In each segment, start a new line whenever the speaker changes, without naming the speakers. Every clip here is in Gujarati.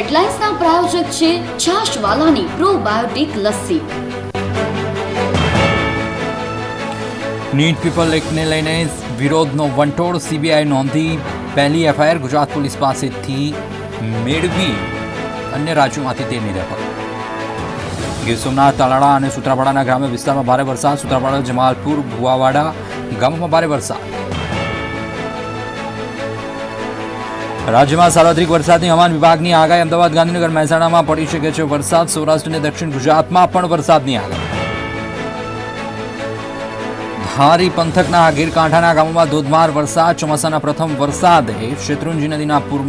હેડલાઇન્સના પ્રાયોજક છે છાશવાલાની પ્રોબાયોટિક લસ્સી.
નીટ પીપલ એક્ટને લઈને વિરોધનો વંટોળ સીબીઆઈ નોંધી પહેલી એફઆઈઆર ગુજરાત પોલીસ પાસેથી મેળવી અન્ય રાજ્યોમાંથી તેની રેકોર્ડ ગીર સોમનાથ, તાલાળા અને સુત્રાપાડાના ગ્રામ્ય વિસ્તારમાં ભારે વરસાદ, સુત્રાપાડા, જમાલપુર ભુવાવાડા ગામોમાં ભારે વરસાદ. રાજ્યમાં સાર્વત્રિક વરસાદની હવામાન વિભાગની આગાહી અમદાવાદ, ગાંધીનગર, મહેસાણામાં પડી શકે છે વરસાદ. સૌરાષ્ટ્ર અને દક્ષિણ ગુજરાતમાં પણ વરસાદની આગાહી. ધારી પંથકના ગીરકાંઠાના ગામોમાં ધોધમાર વરસાદ. ચોમાસાના પ્રથમ વરસાદે શેત્રુંજી નદીના પૂર,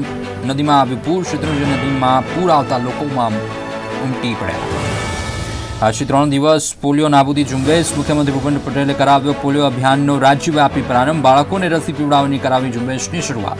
નદીમાં આવ્યું પૂર. શેત્રુંજી નદીમાં પૂર આવતા લોકોમાં ઉમટી પડ્યા. આજથી ત્રણ દિવસ પોલિયો નાબૂદી ઝુંબેશ મુખ્યમંત્રી ભૂપેન્દ્ર પટેલે કરાવ્યો પોલિયો અભિયાનનો રાજ્યવ્યાપી પ્રારંભ. બાળકોને રસી પીવડાવવાની કરાવી ઝુંબેશની શરૂઆત.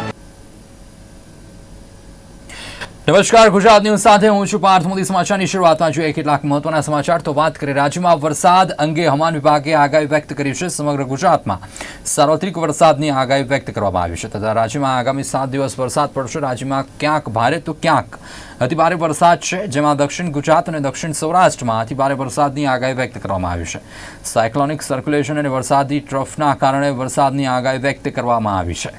નમસ્કાર, ગુજરાત ન્યૂઝ સાથે હું છું પાર્થ. મોદી સમાચારની શરૂઆતમાં જોઈએ કેટલાક મહત્વના સમાચાર તો વાત કરીએ રાજ્યમાં વરસાદ અંગે હવામાન વિભાગે આગાહી વ્યક્ત કરી છે સમગ્ર ગુજરાતમાં. સાર્વત્રિક વરસાદની આગાહી વ્યક્ત કરવામાં આવી છે તથા રાજ્યમાં આગામી સાત દિવસ વરસાદ પડશે. રાજ્યમાં ક્યાંક ભારે તો ક્યાંક અતિભારે વરસાદ છે, જેમાં દક્ષિણ ગુજરાત અને દક્ષિણ સૌરાષ્ટ્રમાં અતિભારે વરસાદની આગાહી વ્યક્ત કરવામાં આવી છે. સાયક્લોનિક સર્ક્યુલેશન અને વરસાદી ટ્રફના કારણે વરસાદની આગાહી વ્યક્ત કરવામાં આવી છે.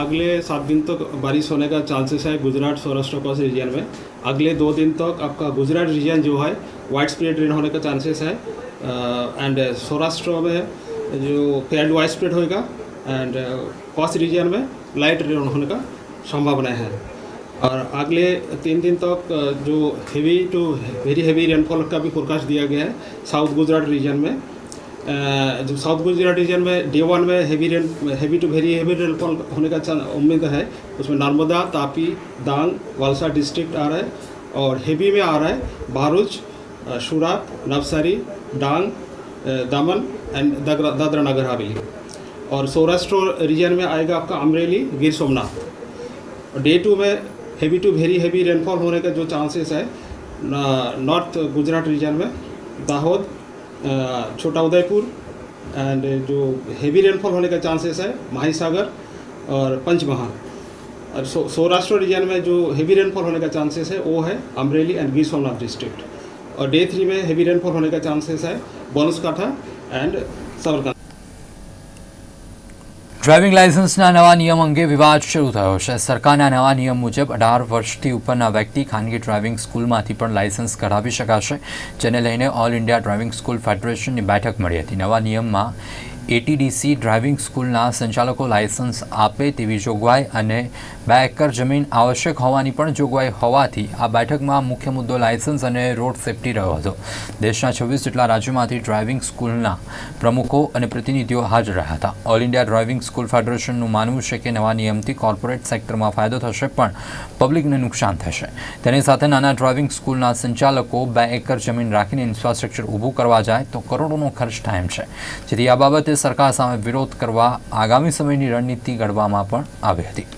अगले सात दिन तक बारिश होने का चांसेस है गुजरात सौराष्ट्र कोस्ट रीजन में। अगले दो दिन तक आपका गुजरात रीजन जो है वाइड स्प्रेड रेन होने का चांसेस है। एंड सौराष्ट्र में जो फेयर वाइड स्प्रेड होएगा एंड कोस्ट रीजन में लाइट रेन होने का संभावना है। और अगले तीन दिन तक अ, जो heavy to very heavy rainfall का भी फोरकास्ट दिया गया है साउथ गुजरात रीजन में। अ, जो साउथ गुजरात रीजन में डे वन में heavy rain heavy to very heavy rainfall होने का उम्मीद है उसमें नर्मदा तापी डांग वालसा डिस्ट्रिक्ट आ रहा है और हेवी में आ रहा है भारूच सूरत नवसारी डांग दमन एंड दादरा नगर हवेली। और सौराष्ट्र रीजन में आएगा आपका अमरेली गिर सोमनाथ। डे टू में heavy to very heavy rainfall होने का जो चांसेस है नॉर्थ गुजरात रीजन में दाहोद छोटा उदयपुर एंड जो हेवी रेनफॉल होने का चांसेस है माही सागर और पंचमहाल। और सौराष्ट्र रीजन में जो हेवी रेनफॉल होने का चांसेस है, वो है अमरेली एंड गिर सोमनाथ डिस्ट्रिक्ट और डे थ्री में हेवी रेनफॉल होने का चांसेस है बनसकाठा एंड साबरकांठा
ડ્રાઇવિંગ લાયસન્સના નવા નિયમ અંગે વિવાદ શરૂ થયો છે. સરકારના નવા નિયમ મુજબ અઢાર વર્ષથી ઉપરના વ્યક્તિ ખાનગી ડ્રાઇવિંગ સ્કૂલમાંથી પણ લાયસન્સ કઢાવી શકાશે, જેને લઈને ઓલ ઇન્ડિયા ડ્રાઇવિંગ સ્કૂલ ફેડરેશનની બેઠક મળી હતી. નવા નિયમમાં એટીડીસી ડ્રાઇવિંગ સ્કૂલના સંચાલકો લાયસન્સ આપે તેવી જોગવાઈ અને બે એકર જમીન આવશ્યક હોવાની પણ જોગવાઈ હોવાથી આ બેઠકમાં મુખ્ય મુદ્દો લાયસન્સ અને રોડ સેફટી રહ્યો હતો. દેશના છવ્વીસ જેટલા રાજ્યોમાંથી ડ્રાઇવિંગ સ્કૂલના પ્રમુખો અને પ્રતિનિધિઓ હાજર રહ્યા હતા. ઓલ ઇન્ડિયા ડ્રાઇવિંગ સ્કૂલ ફેડરેશનનું માનવું છે કે નવા નિયમથી કોર્પોરેટ સેક્ટરમાં ફાયદો થશે પણ પબ્લિકને નુકસાન થશે. તેની સાથે નાના ડ્રાઇવિંગ સ્કૂલના સંચાલકો બે એકર જમીન રાખીને ઇન્ફ્રાસ્ટ્રક્ચર ઊભું કરવા જાય તો કરોડોનો ખર્ચ થાય છે. જેથી આ બાબતે સરકાર સામે વિરોધ કરવા આગામી સમયની રણનીતિ ઘડવામાં પણ આવી હતી.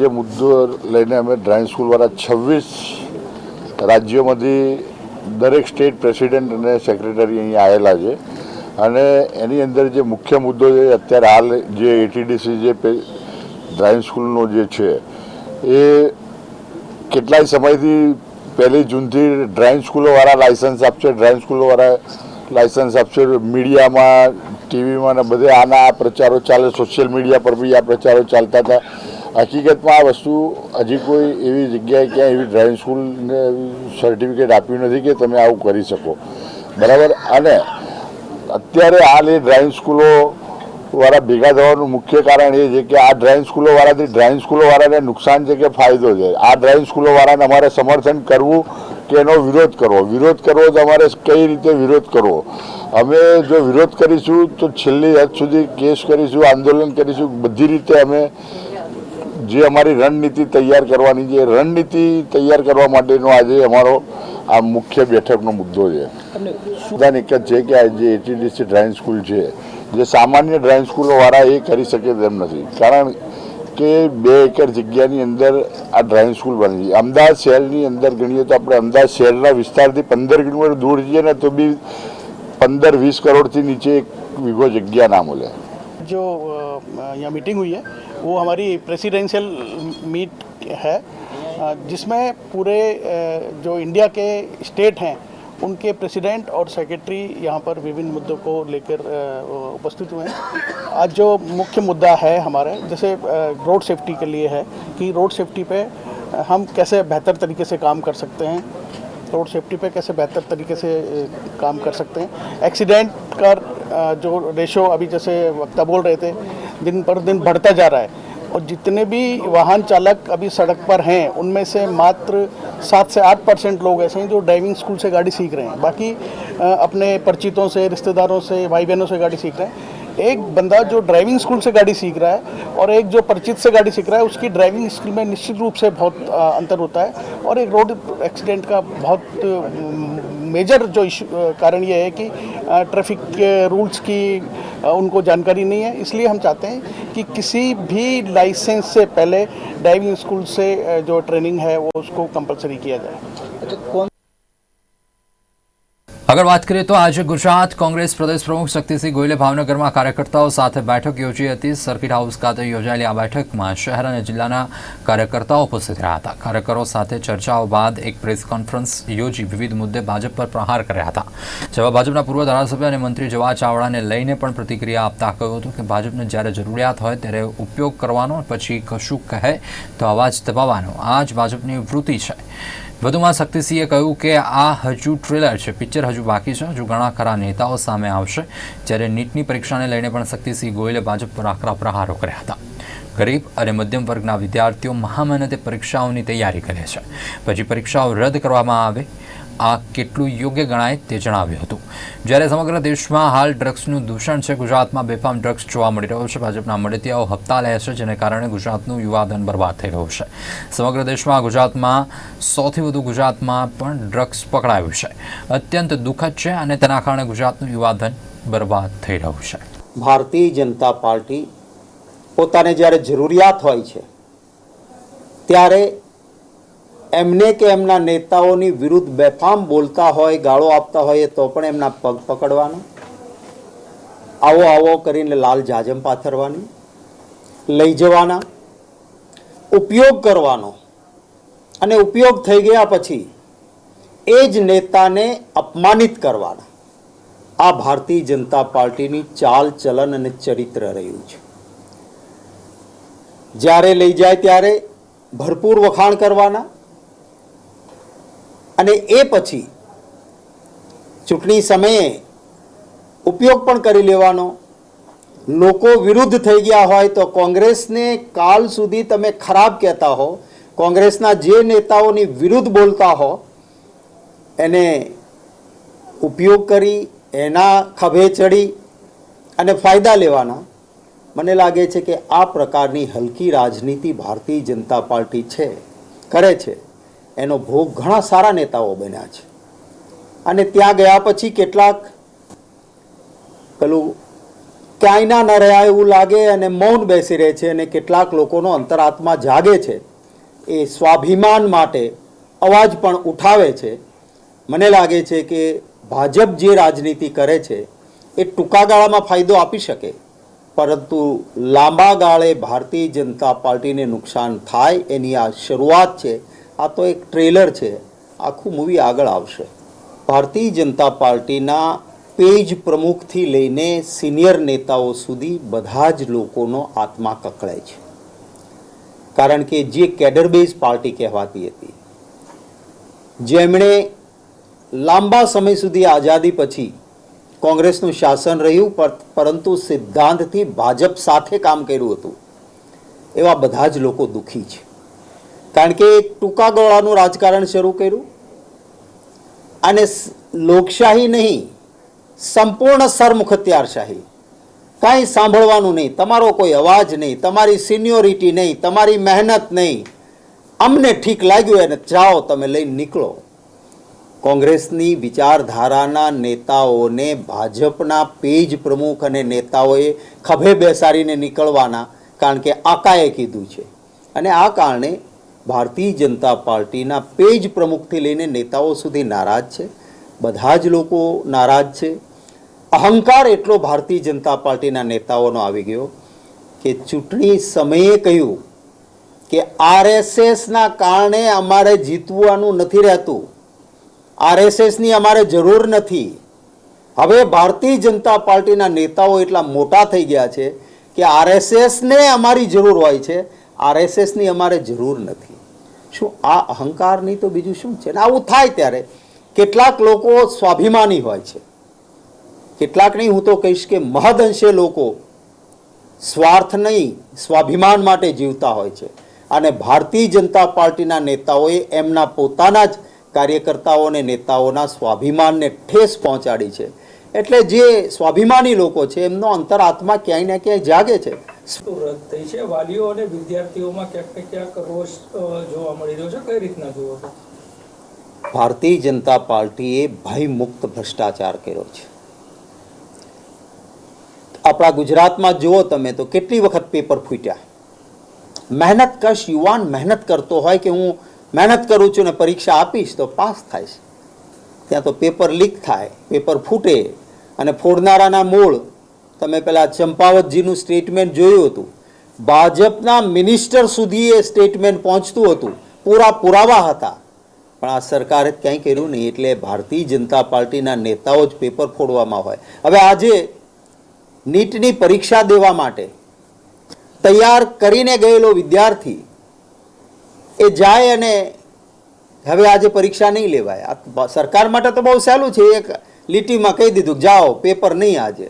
જે મુદ્દો લઈને અમે ડ્રાઇવિંગ સ્કૂલવાળા છવ્વીસ રાજ્યોમાંથી દરેક સ્ટેટ પ્રેસિડેન્ટ અને સેક્રેટરી અહીંયા આવેલા છે. અને એની અંદર જે મુખ્ય મુદ્દો છે, અત્યારે હાલ જે એટીડીસી જે ડ્રાઇંગ સ્કૂલનો જે છે, એ કેટલાય સમયથી પહેલી જૂનથી ડ્રાઇંગ સ્કૂલોવાળા લાયસન્સ આપશે, ડ્રાઇંગ સ્કૂલોવાળા લાયસન્સ આપશે, મીડિયામાં, ટીવીમાં ને બધે આના આ પ્રચારો ચાલે, સોશિયલ મીડિયા પર બી આ પ્રચારો ચાલતા હતા. હકીકતમાં આ વસ્તુ હજી કોઈ એવી જગ્યાએ ક્યાંય એવી ડ્રાઇવિંગ સ્કૂલને સર્ટિફિકેટ આપ્યું નથી કે તમે આવું કરી શકો. બરાબર? અને અત્યારે હાલ એ ડ્રાઇવિંગ સ્કૂલો વાળા ભેગા થવાનું મુખ્ય કારણ એ છે કે આ ડ્રાઇવિંગ સ્કૂલો વાળાથી ડ્રાઇવિંગ સ્કૂલો વાળાને નુકસાન છે કે ફાયદો છે? આ ડ્રાઇવિંગ સ્કૂલો વાળાને અમારે સમર્થન કરવું કે એનો વિરોધ કરવો? વિરોધ કરવો તો અમારે કઈ રીતે વિરોધ કરવો? અમે જો વિરોધ કરીશું તો છેલ્લી હદ સુધી કેસ કરીશું, આંદોલન કરીશું, બધી રીતે અમે જે અમારી રણનીતિ તૈયાર કરવાની છે એ રણનીતિ તૈયાર કરવા માટેનો આજે અમારો આ મુખ્ય બેઠકનો મુદ્દો છે મુદ્દાને એક જ છે કે આ જે એટીડીસી ડ્રાઇવિંગ સ્કૂલ છે જે સામાન્ય ડ્રાઇવિંગ સ્કૂલોવાળા એ કરી શકે તેમ નથી કારણ કે બે એકર જગ્યાની અંદર આ ડ્રાઇવિંગ સ્કૂલ બની છે અમદાવાદ શહેરની અંદર ગણીએ તો આપણે અમદાવાદ શહેરના વિસ્તારથી પંદર કિલોમીટર દૂર જઈએ ને તો બી પંદર વીસ કરોડથી નીચે એક વીઘો જગ્યા ના મળે
जो अ, यहाँ मीटिंग हुई है वो हमारी प्रेसिडेंशियल मीट है जिसमें पूरे जो इंडिया के स्टेट हैं, उनके प्रेसिडेंट और सेक्रेटरी यहाँ पर विभिन्न मुद्दों को लेकर उपस्थित हुए हैं। आज जो मुख्य मुद्दा है हमारे, जैसे रोड सेफ्टी के लिए है कि रोड सेफ्टी पे हम कैसे बेहतर तरीके से काम कर सकते हैं रोड सेफ्टी पे कैसे बेहतर तरीके से काम कर सकते हैं। एक्सीडेंट का जो रेशो अभी जैसे वक्ता बोल रहे थे दिन पर दिन बढ़ता जा रहा है। और जितने भी वाहन चालक अभी सड़क पर हैं, उनमें से मात्र सात से आठ परसेंट लोग ऐसे हैं जो ड्राइविंग स्कूल से गाड़ी सीख रहे हैं। बाकी अपने परिचितों से, रिश्तेदारों से भाई बहनों से गाड़ी सीख रहे हैं। एक बंदा जो ड्राइविंग स्कूल से गाड़ी सीख रहा है और एक जो परिचित से गाड़ी सीख रहा है, उसकी ड्राइविंग स्किल में निश्चित रूप से बहुत अंतर होता है। और एक रोड एक्सीडेंट का बहुत मेजर जो कारण ये है कि ट्रैफ़िक रूल्स की उनको जानकारी नहीं है। इसलिए हम चाहते हैं कि किसी भी लाइसेंस से पहले ड्राइविंग स्कूल से जो ट्रेनिंग है, वो उसको कंपलसरी किया जाए।
આગળ વાત કરીએ તો આજે ગુજરાત કોંગ્રેસ પ્રદેશ પ્રમુખ શક્તિસિંહ ગોયલે ભાવનગરમાં કાર્યકર્તાઓ સાથે બેઠક યોજી હતી. સર્કિટ હાઉસ ખાતે યોજાયેલી આ બેઠકમાં શહેર અને જિલ્લાના કાર્યકર્તાઓ ઉપસ્થિત રહ્યા હતા. કાર્યકરો સાથે ચર્ચાઓ બાદ એક પ્રેસ કોન્ફરન્સ યોજી વિવિધ મુદ્દે ભાજપ પર પ્રહાર કર્યા હતા. જેમાં ભાજપના પૂર્વ ધારાસભ્ય અને મંત્રી જવા ચાવડાને લઈને પણ પ્રતિક્રિયા આપતા કહ્યું હતું કે ભાજપને જ્યારે જરૂરિયાત હોય ત્યારે ઉપયોગ કરવાનો, પછી કશું કહે તો અવાજ દબાવવાનો. આ જ ભાજપની વૃત્તિ છે. વધુમાં શક્તિસિંહે કહ્યું કે આ હજુ ટ્રેલર છે. પિક્ચર હજુ બાકી છે. હજુ ઘણા ખરા નેતાઓ સામે આવશે. જ્યારે નીટની પરીક્ષાને લઈને પણ શક્તિસિંહ ગોયલે ભાજપ પર આકરા પ્રહારો કર્યા હતા. ગરીબ અને મધ્યમ વર્ગના વિદ્યાર્થીઓ મહામહેનતે પરીક્ષાઓની તૈયારી કરે છે. પછી પરીક્ષાઓ રદ કરવામાં આવે. આ કેટલું યોગ્ય ગણાય તે જણાવ્યું હતું. જ્યારે સમગ્ર દેશમાં હાલ ડ્રગ્સનું દૂષણ છે, ગુજરાતમાં બેફામ ડ્રગ્સ જોવા મળી રહ્યો છે. ભાજપના મળતિયાઓ હપ્તા લે છે, જેને કારણે ગુજરાતનું યુવાધન બરબાદ થઈ રહ્યું છે. સમગ્ર દેશમાં ગુજરાતમાં સૌથી વધુ ગુજરાતમાં પણ ડ્રગ્સ પકડાયું છે. અત્યંત દુઃખદ છે અને તેના કારણે ગુજરાતનું યુવાધન બરબાદ થઈ રહ્યું છે.
ભારતીય જનતા પાર્ટી પોતાને જ્યારે જરૂરિયાત હોય છે, ત્યારે એમને કે એમના નેતાઓની વિરુદ્ધ બેફામ બોલતા હોય, ગાળો આપતા હોય તો પણ એમના પગ પકડવાનો. આવો આવો કરીને લાલ જાજમ પાથરવાની. લઈ જવાના. ઉપયોગ કરવાનો. અને ઉપયોગ થઈ ગયા પછી એ જ નેતાને અપમાનિત કરવાના. આ ભારતીય જનતા પાર્ટીની ચાલ, ચલન અને ચરિત્ર રહ્યું છે. જ્યારે લઈ જાય ત્યારે ભરપૂર વખાણ કરવાના. અને એ પછી ચૂંટણી સમયે ઉપયોગ પણ કરી લેવાનો. લોકો વિરુદ્ધ થઈ ગયા હોય તો કોંગ્રેસને કાલ સુધી તમે ખરાબ કહેતા હો, કોંગ્રેસના જે નેતાઓની વિરુદ્ધ બોલતા હો, એને ઉપયોગ કરી, એના ખભે ચડી અને ફાયદા લેવાના. મને લાગે છે કે આ પ્રકારની હલકી રાજનીતિ ભારતીય જનતા પાર્ટી છે, કરે છે. એનો ભોગ ઘણા સારા નેતાઓ બન્યા છે. અને ત્યાં ગયા પછી કેટલાક પેલું, ક્યાંયના ન રહ્યા એવું લાગે અને મૌન બેસી રહે છે અને કેટલાક લોકોનો અંતરાત્મા જાગે છે. એ સ્વાભિમાન માટે અવાજ પણ ઉઠાવે છે. મને લાગે છે કે ભાજપ જે રાજનીતિ કરે છે, એ ટૂંકા ગાળામાં ફાયદો આપી શકે. પરંતુ લાંબા ગાળે ભારતીય જનતા પાર્ટીને નુકસાન થાય એની આ શરૂઆત છે આ તો એક ટ્રેલર છે. આખું મૂવી આગળ આવશે. ભારતીય જનતા પાર્ટીના પેજ પ્રમુખથી લઈને સિનિયર નેતાઓ સુધી બધા જ લોકોનો આત્મા કકળાય છે. કારણ કે જે કેડર બેઝ પાર્ટી કહેવાતી હતી, જેમણે લાંબા સમય સુધી આઝાદી પછી કોંગ્રેસનું શાસન રહ્યું પરંતુ સિદ્ધાંતથી ભાજપ સાથે કામ કર્યું હતું, એવા બધા જ લોકો દુઃખી છે. કારણ કે ટૂંકા ગોળાનું રાજકારણ શરૂ કર્યું અને લોકશાહી નહીં, સંપૂર્ણ સરમુખત્યારશાહી. કાંઈ સાંભળવાનું નહીં, તમારો કોઈ અવાજ નહીં, તમારી સિનિયોરિટી નહીં, તમારી મહેનત નહીં. અમને ઠીક લાગ્યું એને જાઓ તમે લઈને નીકળો. કોંગ્રેસની વિચારધારાના નેતાઓને ભાજપના પેજ પ્રમુખ અને નેતાઓએ ખભે બેસાડીને નીકળવાના, કારણ કે આકાએ કીધું છે. અને આ કારણે ભારતીય જનતા પાર્ટીના પેજ પ્રમુખથી લઈને નેતાઓ સુધી નારાજ છે. બધા જ લોકો નારાજ છે. અહંકાર એટલો ભારતીય જનતા પાર્ટીના નેતાઓનો આવી ગયો કે ચૂંટણી સમયે કહ્યું કે આરએસએસના કારણે અમારે જીતવાનું નથી રહેતું. આરએસએસની અમારે જરૂર નથી. હવે ભારતીય જનતા પાર્ટીના નેતાઓ એટલા મોટા થઈ ગયા છે કે આરએસએસને અમારી જરૂર હોય છે. આરએસએસની અમારે જરૂર નથી. શું આ અહંકારની તો બીજું શું છે? આવું થાય ત્યારે કેટલાક લોકો સ્વાભિમાની હોય છે. કેટલાક નહીં, હું તો કહીશ કે મહદઅંશે લોકો સ્વાર્થ નહીં, સ્વાભિમાન માટે જીવતા હોય છે. અને ભારતીય જનતા પાર્ટીના નેતાઓએ એમના પોતાના જ કાર્યકર્તાઓને નેતાઓના સ્વાભિમાનને ઠેસ પહોંચાડી છે. એટલે જે સ્વાભિમાની લોકો છે, એમનો અંતરાત્મા ક્યાંય ને ક્યાંય જાગે છે.
રદ થઈ છે. વાલીઓ અને વિદ્યાર્થીઓમાં ક્યાંક ક્યાંક રોષ જોવા મળી રહ્યો છે. કઈ રીતના જુઓ છો?
ભારતીય જનતા પાર્ટીએ ભયમુક્ત ભ્રષ્ટાચાર કર્યો છે. આપણા ગુજરાતમાં જુઓ તમે તો કેટલી વખત પેપર ફૂટ્યા. મહેનત કશ, યુવાન મહેનત કરતો હોય કે હું મહેનત કરું છું ને પરીક્ષા આપીશ તો પાસ થાય છે. ત્યાં તો પેપર લીક થાય, પેપર ફૂટે અને ફોડનારાના મૂળ તમે પેલા ચંપાવતજીનું સ્ટેટમેન્ટ જોયું હતું. ભાજપના મિનિસ્ટર સુધી એ સ્ટેટમેન્ટ પહોંચતું હતું. પૂરા પુરાવા હતા. પણ આ સરકારે ક્યાંય કર્યું નહીં, એટલે ભારતીય જનતા પાર્ટીના નેતાઓ જ પેપર ફોડવામાં હોય. હવે આજે નીટની પરીક્ષા દેવા માટે તૈયાર કરીને ગયેલો વિદ્યાર્થી એ જાય અને હવે આજે પરીક્ષા નહીં લેવાય. આ સરકાર માટે તો બહુ સહેલું છે. એક લીટીમાં કહી દીધું જાઓ પેપર નહીં આજે.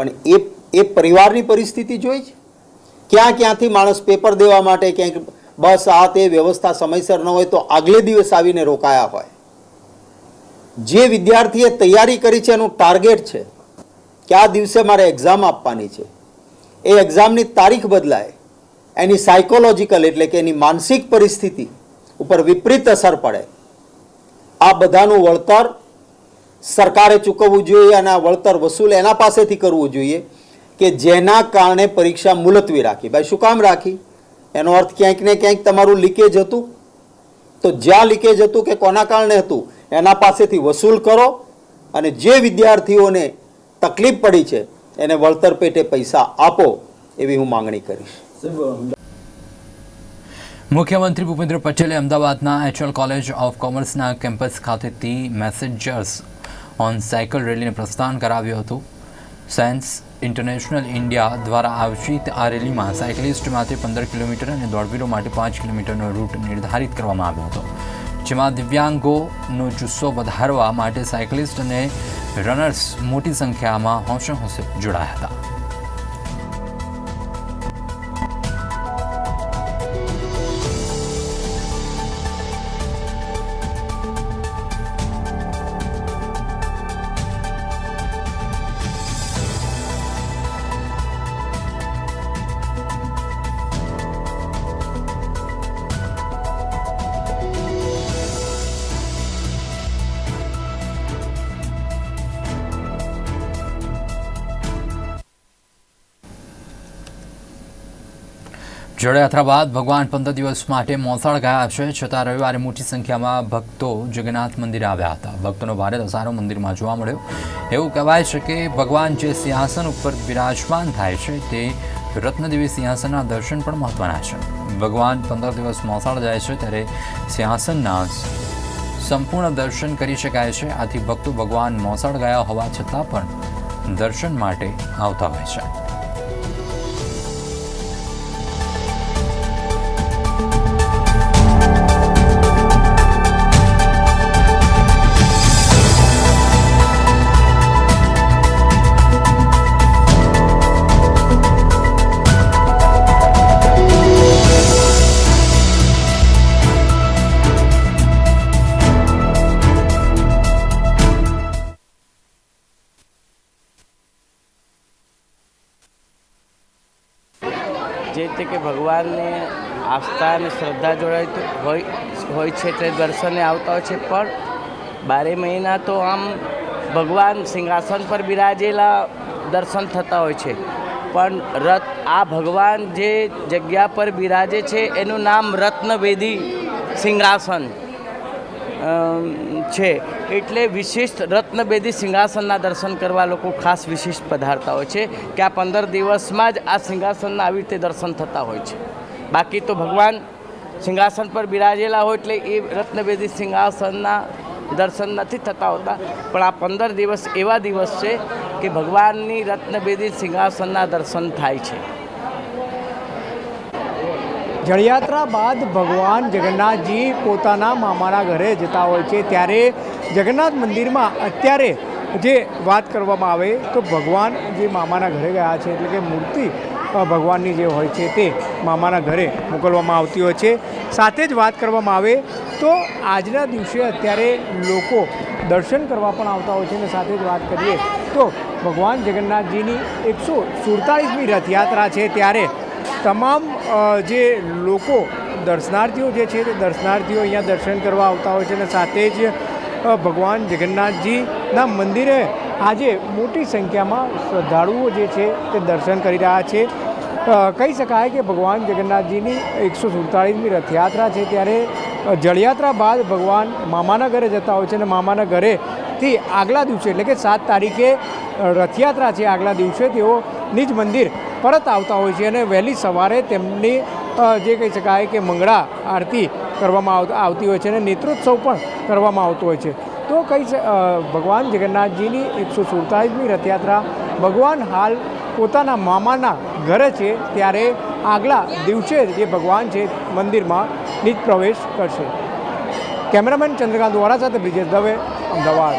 પણ એ એ પરિવારની પરિસ્થિતિ જોઈ છે? ક્યાં ક્યાંથી માણસ પેપર દેવા માટે ક્યાંક બસ આ તે વ્યવસ્થા સમયસર ન હોય તો આગલે દિવસ આવીને રોકાયા હોય. જે વિદ્યાર્થીએ તૈયારી કરી છે એનું ટાર્ગેટ છે કે આ દિવસે મારે એક્ઝામ આપવાની છે. એ એક્ઝામની તારીખ બદલાય. એની સાયકોલોજીકલ એટલે કે એની માનસિક પરિસ્થિતિ ઉપર વિપરીત અસર પડે. આ બધાનું વળતર સરકારે ચૂકવવું જોઈએ અને વળતર વસૂલ એના પાસેથી કરવું જોઈએ કે જેના કારણે પરીક્ષા મુલતવી રાખી. ભાઈ, શું કામ રાખી? એનો અર્થ ક્યાંક ને ક્યાંક તમારું લીકેજ હતું. તો જ્યાં લીકેજ હતું કે કોના કારણે હતું, એના પાસેથી વસૂલ કરો અને જે વિદ્યાર્થીઓને તકલીફ પડી છે, એને વળતર પેટે પૈસા આપો એવી હું માંગણી કરીશ.
મુખ્યમંત્રી ભૂપેન્દ્ર પટેલે અમદાવાદના HL college of commerce campus ખાતેથી મેસેન્જર્સ ઓન સાયકલ રેલીને પ્રસ્થાન કરાવ્યું હતું. સાયન્સ ઇન્ટરનેશનલ ઇન્ડિયા દ્વારા આયોજિત આ રેલીમાં સાયકલિસ્ટ માટે પંદર કિલોમીટર અને દોડવીરો માટે પાંચ કિલોમીટરનો રૂટ નિર્ધારિત કરવામાં આવ્યો હતો. જેમાં દિવ્યાંગોનો જુસ્સો વધારવા માટે સાયકલિસ્ટ અને રનર્સ મોટી સંખ્યામાં હોંશે હોંશે જોડાયા હતા. જળયાત્રા બાદ ભગવાન પંદર દિવસ માટે મોસાળ ગયા છે. છતાં રવિવારે મોટી સંખ્યામાં ભક્તો જગન્નાથ મંદિરે આવ્યા હતા. ભક્તોનો ભારે ધસારો મંદિરમાં જોવા મળ્યો. એવું કહેવાય છે કે ભગવાન જે સિંહાસન ઉપર બિરાજમાન થાય છે, તે રત્નદેવી સિંહાસનના દર્શન પણ મહત્વના છે. ભગવાન પંદર દિવસ મોસાળ જાય છે ત્યારે સિંહાસનના સંપૂર્ણ દર્શન કરી શકાય છે. આથી ભક્તો ભગવાન મોસાળ ગયા હોવા છતાં પણ દર્શન માટે આવતા હોય છે.
ભગવાનને આસ્થા અને શ્રદ્ધા જોડાય હોય હોય છે તે દર્શને આવતા હોય છે. પણ બારે મહિના તો આમ ભગવાન સિંહાસન પર બિરાજેલા દર્શન થતા હોય છે. પણ રથ આ ભગવાન જે જગ્યા પર બિરાજે છે એનું નામ રત્નવેદી સિંહાસન. છે. એટલે વિશિષ્ટ રત્નબેદી સિંહાસનના દર્શન કરવા લોકો ખાસ વિશિષ્ટ પધારતા હોય છે કે આ પંદર દિવસમાં જ આ સિંહાસનના આવી રીતે દર્શન થતા હોય છે. બાકી તો ભગવાન સિંહાસન પર બિરાજેલા હોય એટલે એ રત્નબેદી સિંહાસનના દર્શન નથી થતા હોતા. પણ આ પંદર દિવસ એવા દિવસ છે કે ભગવાનની રત્નબેદી સિંહાસનના દર્શન થાય છે.
જળયાત્રા બાદ ભગવાન જગન્નાથજી પોતાના મામાના ઘરે જતા હોય છે. ત્યારે જગન્નાથ મંદિરમાં અત્યારે જે વાત કરવામાં આવે તો ભગવાન જે મામાના ઘરે ગયા છે એટલે કે મૂર્તિ ભગવાનની જે હોય છે તે મામાના ઘરે મોકલવામાં આવતી હોય છે. સાથે જ વાત કરવામાં આવે તો આજના દિવસે અત્યારે લોકો દર્શન કરવા પણ આવતા હોય છે અને સાથે જ વાત કરીએ તો ભગવાન જગન્નાથજીની એકસો સુડતાળીસમી રથયાત્રા છે. ત્યારે તમામ જે લોકો દર્શનાર્થીઓ જે છે તે દર્શનાર્થીઓ અહીંયા દર્શન કરવા આવતા હોય છે અને સાથે જ ભગવાન જગન્નાથજીના મંદિરે આજે મોટી સંખ્યામાં શ્રદ્ધાળુઓ જે છે તે દર્શન કરી રહ્યા છે. કહી શકાય કે ભગવાન જગન્નાથજીની એકસો સુડતાળીસમી રથયાત્રા છે ત્યારે જળયાત્રા બાદ ભગવાન મામાના ઘરે જતા હોય છે અને મામાના ઘરેથી આગલા દિવસે એટલે કે સાત તારીખે રથયાત્રા છે આગલા દિવસે તેઓ નિજ મંદિર પરત આવતા હોય છે અને વહેલી સવારે તેમની જે કહી શકાય કે મંગળા આરતી કરવામાં આવતી હોય છે અને નેત્રોત્સવ પણ કરવામાં આવતો હોય છે. તો કહી ભગવાન જગન્નાથજીની એકસો સુડતાલીસમી રથયાત્રા ભગવાન હાલ પોતાના મામાના ઘરે છે ત્યારે આગલા દિવસે જે ભગવાન છે મંદિરમાં નિજ પ્રવેશ કરશે. કેમેરામેન ચંદ્રકાંત વોરા સાથે બ્રિજેશ દવે, અમદાવાદ.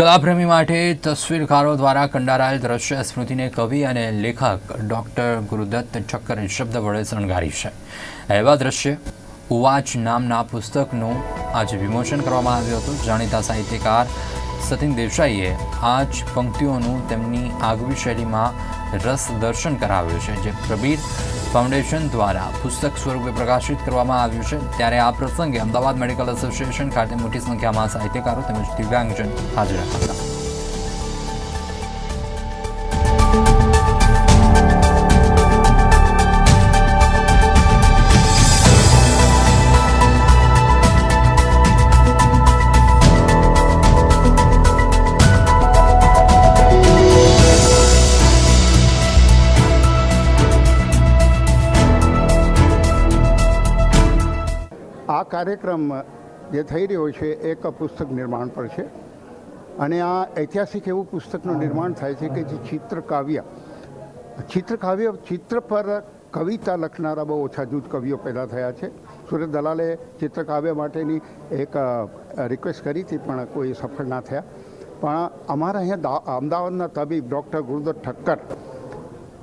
કલાપ્રેમી માટે તસવીરકારો દ્વારા કંડારાયેલ દ્રશ્ય સ્મૃતિને કવિ અને લેખક ડૉક્ટર ગુરુદત્ત ઠક્કરે શબ્દ વડે શણગારી છે. એવા દ્રશ્ય ઉવાચ નામના પુસ્તકનું આજે વિમોચન કરવામાં આવ્યું હતું. જાણીતા સાહિત્યકાર સતીન દેસાઈએ આ જ પંક્તિઓનું તેમની આગવી શૈલીમાં રસ દર્શન કરાવ્યું છે, જે પ્રબીર ફાઉન્ડેશન દ્વારા પુસ્તક સ્વરૂપે પ્રકાશિત કરવામાં આવ્યું છે. ત્યારે આ પ્રસંગે અમદાવાદ મેડિકલ એસોસિએશન ખાતે મોટી સંખ્યામાં સાહિત્યકારો તેમજ દિવ્યાંગજન હાજર હતા.
કાર્યક્રમ જે થઈ રહ્યો છે, એક પુસ્તક નિર્માણ પર છે. અને આ ઐતિહાસિક એવું પુસ્તકનું નિર્માણ થાય છે કે જે ચિત્રકાવ્ય ચિત્રકાવ્ય ચિત્ર પર કવિતા લખનારા બહુ ઓછા જૂથ કવિઓ પેદા થયા છે. સુરત દલાલે ચિત્રકાવ્ય માટેની એક રિક્વેસ્ટ કરી હતી, પણ કોઈ સફળ ના થયા. પણ અમારા અહીંયા અમદાવાદના તબીબ ડૉક્ટર ગુરુદત્ત ઠક્કર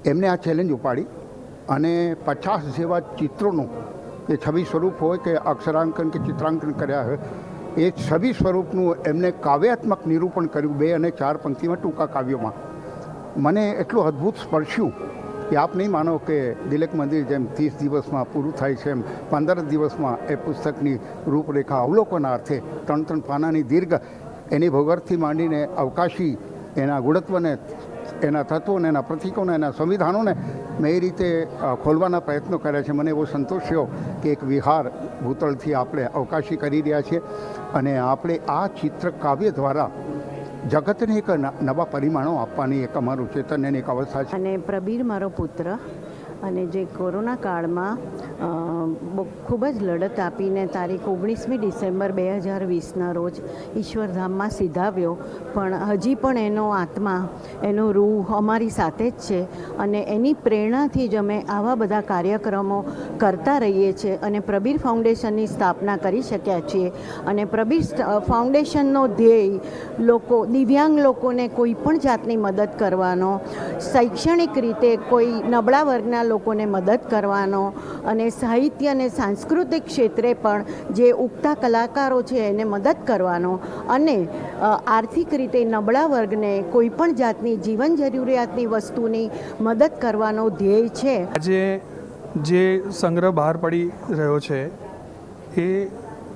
એમને આ ચેલેન્જ ઉપાડી અને પચાસ જેવા ચિત્રોનું એ છબી સ્વરૂપ હોય કે અક્ષરાંકન કે ચિત્રાંકન કર્યા હોય, એ છબી સ્વરૂપનું એમને કાવ્યાત્મક નિરૂપણ કર્યું બે અને ચાર પંક્તિમાં ટૂંકા કાવ્યોમાં. મને એટલું અદ્ભુત સ્પર્શ્યું કે આપ નહીં માનો કે દિલક મંદિર જેમ ત્રીસ દિવસમાં પૂરું થાય છે એમ, પંદર દિવસમાં એ પુસ્તકની રૂપરેખા અવલોકનાર્થે ત્રણ ત્રણ પાનાની દીર્ઘ, એની ભગવરથી માંડીને અવકાશી એના ગુણત્વને એના તત્વોને એના પ્રતીકોને એના સંવિધાનોને મેં એ રીતે ખોલવાના પ્રયત્નો કર્યા છે. મને એવો સંતોષ થયો કે એક વિહાર ભૂતળથી આપણે અવકાશી કરી રહ્યા છીએ અને આપણે આ ચિત્ર કાવ્ય દ્વારા જગતને એક નવા પરિમાણો આપવાની એક અમારું ચેતન એની એક અવસ્થા છે.
અને પ્રબીર મારો પુત્ર અને જે કોરોના કાળમાં ખૂબ જ લડત આપીને તારીખ ઓગણીસમી ડિસેમ્બર બે હજાર વીસના રોજ ઈશ્વરધામમાં સીધાવ્યો. પણ હજી પણ એનો આત્મા, એનો રૂહ અમારી સાથે જ છે અને એની પ્રેરણાથી જ અમે આવા બધા કાર્યક્રમો કરતા રહીએ છીએ અને પ્રબીર ફાઉન્ડેશનની સ્થાપના કરી શક્યા છીએ. અને પ્રબીર ફાઉન્ડેશનનો ધ્યેય લોકો, દિવ્યાંગ લોકોને કોઈ પણ જાતની મદદ કરવાનો, શૈક્ષણિક રીતે કોઈ નબળા વર્ગના લોકોને મદદ કરવાનો અને સાહિત્ય અને સાંસ્કૃતિક ક્ષેત્રે પણ જે ઉગતા કલાકારો છે એને મદદ કરવાનો અને આર્થિક રીતે નબળા વર્ગને કોઈ પણ જાતની જીવન જરૂરિયાતની વસ્તુની મદદ કરવાનો ધ્યેય છે.
આજે જે સંગ્રહ બહાર પડી રહ્યો છે, એ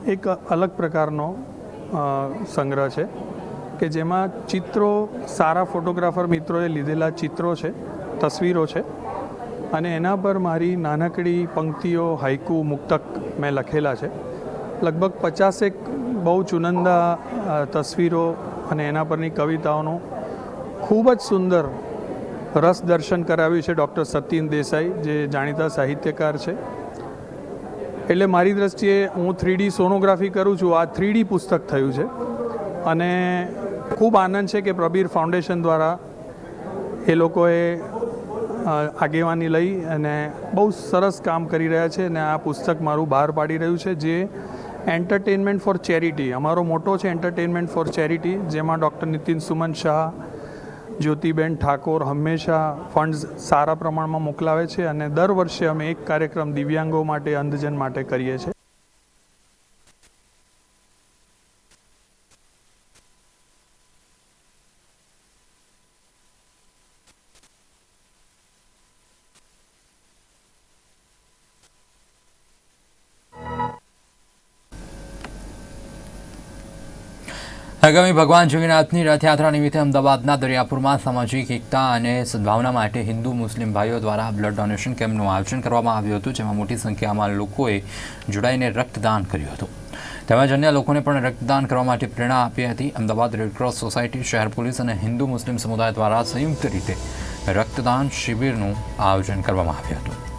એક અલગ પ્રકારનો સંગ્રહ છે કે જેમાં ચિત્રો સારા ફોટોગ્રાફર મિત્રોએ લીધેલા ચિત્રો છે, તસવીરો છે. અને એના પર મારી નાનકડી પંક્તિઓ હાઇકુ મુક્તક મેં લખેલા છે. લગભગ પચાસેક બહુ ચુનંદા તસવીરો અને એના પરની કવિતાઓનું ખૂબ જ સુંદર રસ દર્શન કરાવ્યું છે ડૉક્ટર સતીન દેસાઈ, જે જાણીતા સાહિત્યકાર છે. એટલે મારી દ્રષ્ટિએ હું થ્રીડી સોનોગ્રાફી કરું છું, આ થ્રીડી પુસ્તક થયું છે. અને ખૂબ આનંદ છે કે પ્રબીર ફાઉન્ડેશન દ્વારા એ લોકોએ આગેવાની લઈ અને બહુ સરસ કામ કરી રહ્યા છે અને આ પુસ્તક મારું બહાર પાડી રહ્યું છે, જે એન્ટરટેનમેન્ટ ફોર ચેરિટી અમારો મોટો છે એન્ટરટેનમેન્ટ ફોર ચેરિટી જેમાં ડૉક્ટર નીતિન સુમન શાહ, જ્યોતિબેન ઠાકોર હંમેશા ફંડ્સ સારા પ્રમાણમાં મોકલાવે છે અને દર વર્ષે અમે એક કાર્યક્રમ દિવ્યાંગો માટે, અંધજન માટે કરીએ છીએ.
આગામી ભગવાન જગન્નાથની રથયાત્રા નિમિત્તે અમદાવાદના દરિયાપુરમાં સામાજિક એકતા અને સદભાવના માટે હિન્દુ મુસ્લિમ ભાઈઓ દ્વારા બ્લડ ડોનેશન કેમ્પનું આયોજન કરવામાં આવ્યું હતું, જેમાં મોટી સંખ્યામાં લોકોએ જોડાઈને રક્તદાન કર્યું હતું. તેમજ અન્ય લોકોને પણ રક્તદાન કરવા માટે પ્રેરણા આપી હતી. અમદાવાદ રેડક્રોસ સોસાયટી, શહેર પોલીસ અને હિન્દુ મુસ્લિમ સમુદાય દ્વારા સંયુક્ત રીતે રક્તદાન શિબિરનું આયોજન કરવામાં આવ્યું હતું.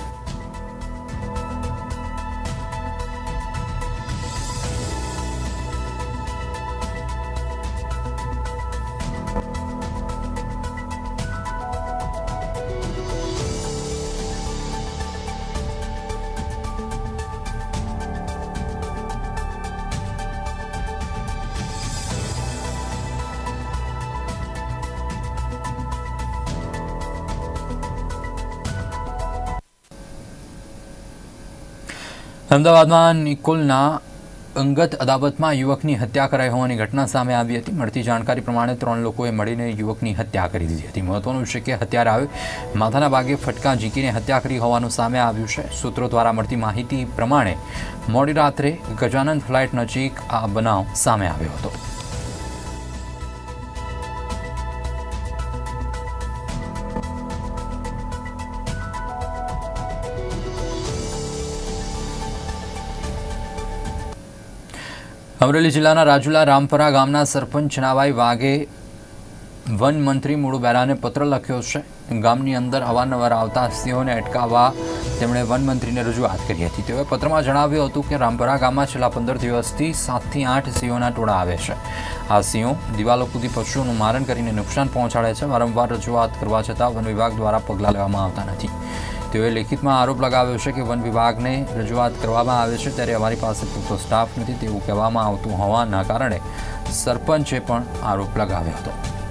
અમદાવાદમાં નિકોલના અંગત અદાવતમાં યુવકની હત્યા કરાઈ હોવાની ઘટના સામે આવી હતી. મળતી જાણકારી પ્રમાણે ત્રણ લોકોએ મળીને યુવકની હત્યા કરી દીધી હતી. મહત્વનું છે કે આવે. માથાના ભાગે ફટકા ઝીંકીને હત્યા કરી હોવાનું સામે આવ્યું છે. સૂત્રો દ્વારા મળતી માહિતી પ્રમાણે મોડી રાત્રે ગજાનંદ ફ્લાઇટ નજીક આ બનાવ સામે આવ્યો હતો. અમરેલી જિલ્લાના રાજુલા રામપરા ગામના સરપંચ નાવાઈ વાઘે વન મંત્રી મુળુ બેરાને પત્ર લખ્યો છે. ગામની અંદર અવારનવાર આવતા સિંહોને અટકાવવા તેમણે વનમંત્રીને રજૂઆત કરી હતી. તેઓએ પત્રમાં જણાવ્યું હતું કે રામપરા ગામમાં છેલ્લા પંદર દિવસથી સાતથી આઠ સિંહોના ટોળા આવે છે. આ સિંહો દિવાલો કૂદી પશુઓનું મારણ કરીને નુકસાન પહોંચાડે છે. વારંવાર રજૂઆત કરવા છતાં વન વિભાગ દ્વારા પગલાં લેવામાં આવતા નથી. તેઓએ લેખિતમાં આરોપ લગાવ્યો છે કે વન વિભાગને રજૂઆત કરવામાં આવે છે ત્યારે અમારી પાસે પૂરતો સ્ટાફ નથી તેવું કહેવામાં આવતું હોવાના કારણે સરપંચે પણ આરોપ લગાવ્યો હતો.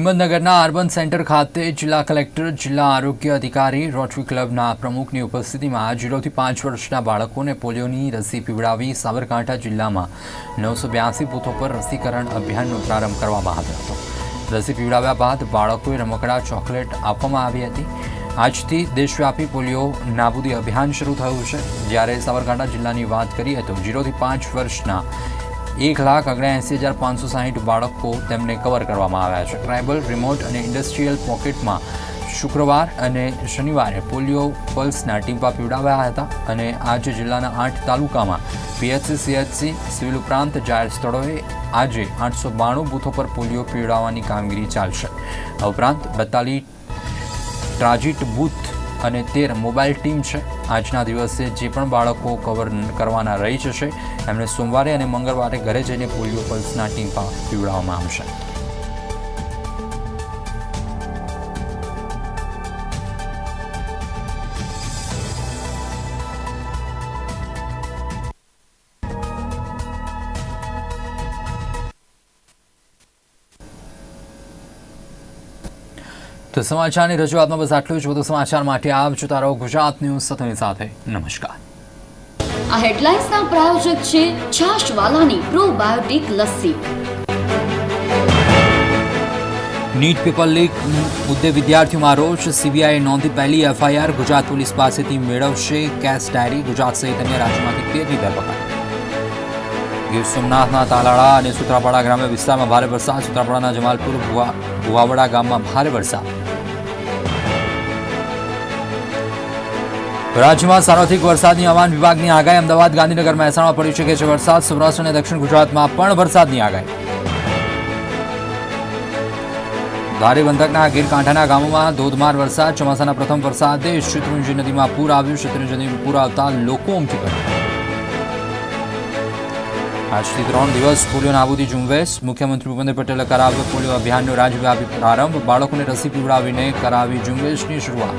હિંમતનગરના અર્બન સેન્ટર ખાતે જિલ્લા કલેક્ટર, જિલ્લા આરોગ્ય અધિકારી, રોટરી ક્લબના પ્રમુખની ઉપસ્થિતિમાં જીરોથી પાંચ વર્ષના બાળકોને પોલિયોની રસી પીવડાવી સાબરકાંઠા જિલ્લામાં નવસો બ્યાસી બૂથો પર રસીકરણ અભિયાનનો પ્રારંભ કરવામાં આવ્યો હતો. રસી પીવડાવ્યા બાદ બાળકોએ રમકડા, ચોકલેટ આપવામાં આવી હતી. આજથી દેશવ્યાપી પોલિયો નાબૂદી અભિયાન શરૂ થયું છે. જ્યારે સાબરકાંઠા જિલ્લાની વાત કરીએ તો જીરોથી પાંચ વર્ષના એક લાખ ઓગણએંસી હજાર પાંચસો સાહીઠ બાળકો તેમને કવર કરવામાં આવ્યા છે. ટ્રાઇબલ રિમોટ અને ઇન્ડસ્ટ્રીયલ પોકેટમાં શુક્રવાર અને શનિવારે પોલિયો પલ્સના ટીપા પીવડાવ્યા હતા અને આજે જિલ્લાના આઠ તાલુકામાં પીએચસી, સીએચસી, સિવિલ ઉપરાંત જાહેર સ્થળોએ આજે આઠસો બાણું બૂથો પર પોલિયો પીવડાવવાની કામગીરી ચાલશે. ઉપરાંત બેતાલીસ ટ્રાજિટ બૂથ અને તેર મોબાઈલ ટીમ છે. આજના દિવસે જે પણ બાળકો કવર કરવાના રહી જશે, એમને સોમવારે અને મંગળવારે ઘરે જઈને પોલિયો પલ્સના ટીપા પીવડાવવામાં આવશે. તો સમાચારની રજૂઆતમાં બસ આટલું જ. વધુ સમાચાર માટે આપ જોતા રહો ગુજરાત ન્યૂઝ સતની સાથે. નમસ્કાર.
આ હેડલાઇન્સના પ્રાયોજક છે છાશવાલાની probiotic lassi.
NEET paper leak મુદ્દે વિદ્યાર્થીઓમાં રોષ. સીબીઆઈએ નોંધી પહેલી એફઆઈઆર. ગુજરાત પોલીસ પાસેથી મેળવશે કેસ ડાયરી. ગુજરાત સહિત અન્ય રાજ્યોમાંથી તેરની ધરપકડ ગીર સોમનાથના તાલાળા અને સુત્રાપાડા ગ્રામ્ય વિસ્તારમાં ભારે વરસાદ. સુત્રાપાડાના જમાલપુર ભુવા ભુવાવડા ગામમાં ભારે વરસાદ. રાજ્યમાં સાર્વત્રિક વરસાદની હવામાન વિભાગની આગાહી અમદાવાદ ગાંધીનગર મહેસાણા પડી શકે છે વરસાદ સૌરાષ્ટ્ર અને દક્ષિણ ગુજરાતમાં પણ વરસાદની આગાહી. ધારી બંધકના ગીરકાંઠાના ગામોમાં ધોધમાર વરસાદ, ચોમાસાના પ્રથમ વરસાદે શત્રુંજી નદીમાં પૂર આવ્યું, શત્રુંજી નદીમાં પૂર આવતા લોકો ઉમટી પડ્યા. આજથી ત્રણ દિવસ પોલિયો નાબૂદી ઝુંબેશ. મુખ્યમંત્રી ભૂપેન્દ્ર પટેલે કરાવ્યો પોલિયો અભિયાનનો રાજવ્યાપી પ્રારંભ. બાળકોને રસી પીવડાવીને કરાવી ઝુંબેશની શરૂઆત.